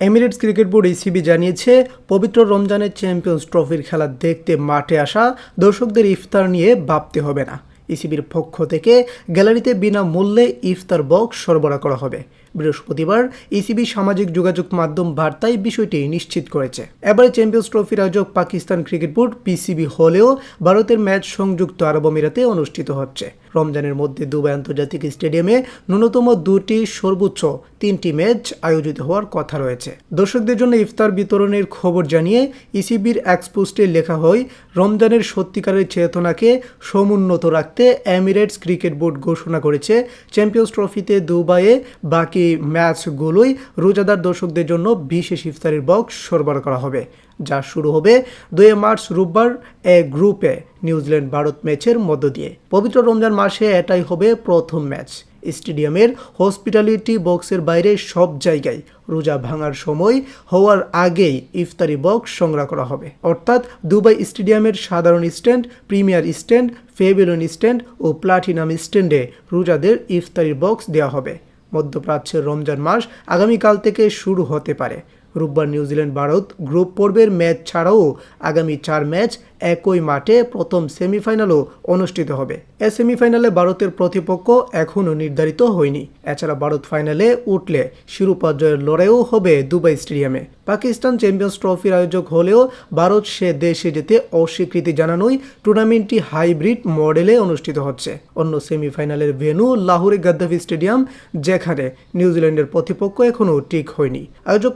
Emirates cricket board ECB জানিয়েছে, পবিত্র রমজানের চ্যাম্পিয়ন্স ট্রফির খেলা দেখতে মাঠে আসা দর্শকদের ইফতার নিয়ে ভাবতে হবে না। ইসিবির পক্ষ থেকে গ্যালারিতে বিনামূল্যে ইফতার বক্স সরবরাহ করা হবে। বৃহস্পতিবার ইসিবি সামাজিক যোগাযোগ মাধ্যম বার্তায় বিষয়টি নিশ্চিত করেছে। এবারে চ্যাম্পিয়ন্স ট্রফির আয়োজক পাকিস্তান ক্রিকেট বোর্ড পিসিবি হলেও ভারতের ম্যাচ সংযুক্ত আরব আমিরাতে অনুষ্ঠিত হচ্ছে। রমজানের মধ্যে দুবাই আন্তর্জাতিক স্টেডিয়ামে ন্যূনতম দুটি সর্বোচ্চ তিনটি ম্যাচ আয়োজিত হওয়ার কথা রয়েছে। দর্শকদের জন্য ইফতার বিতরণের খবর জানিয়ে ইসিবির এক্সপোস্টে লেখা হয়, রমজানের সত্যিকারের চেতনাকে সমুন্নত রাখতে এমিরেটস ক্রিকেট বোর্ড ঘোষণা করেছে। চ্যাম্পিয়ন্স ট্রফিতে দুবাইয়ে বাকি ম্যাচগুলোই রোজাদার দর্শকদের জন্য বিশেষ ইফতারের বক্স সরবরাহ করা হবে, যা শুরু হবে দুই মার্চ রোববার এ গ্রুপে নিউজিল্যান্ড ভারত ম্যাচের মধ্য দিয়ে। পবিত্র রমজান মাসে এটাই হবে প্রথম ম্যাচ। স্টেডিয়ামের হসপিটালিটি বক্সের বাইরে সব জায়গায় রোজা ভাঙার সময় হওয়ার আগেই ইফতারি বক্স সংগ্রহ করা হবে। অর্থাৎ দুবাই স্টেডিয়ামের সাধারণ stand, premier stand, pavilion stand ও প্লাটিনাম স্ট্যান্ডে রোজাদের ইফতারির বক্স দেওয়া হবে। মধ্যপ্রাচ্যের রমজান মাস আগামীকাল থেকে শুরু হতে পারে। রোববার নিউজিল্যান্ড ভারত গ্রুপ পর্বের ম্যাচ ছাড়াও আগামী চার ম্যাচ একই মাঠে প্রথম সেমিফাইনালও অনুষ্ঠিত হবে। এ সেমিফাইনালে ভারতের প্রতিপক্ষ এখনও নির্ধারিত হয়নি। এছাড়া ভারত ফাইনালে উঠলে শিরোপা জয়ের লড়াইও হবে দুবাই স্টেডিয়ামে। পাকিস্তান চ্যাম্পিয়ন্স ট্রফির আয়োজক হলেও ভারত সে দেশে যেতে অস্বীকৃতি জানানোই টুর্নামেন্টটি হাইব্রিড মডেলে অনুষ্ঠিত হচ্ছে। অন্য সেমিফাইনালের ভেন্যু লাহোরে গাদ্দাফি স্টেডিয়াম, যেখানে নিউজিল্যান্ডের প্রতিপক্ষ এখনও ঠিক হয়নি। আয়োজক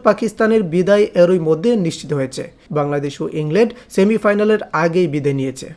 পাকিস্তানের বিদায় এরই মধ্যে নিশ্চিত হয়েছে। বাংলাদেশ ও ইংল্যান্ড সেমিফাইনালের আগেই বিদায় নিয়েছে।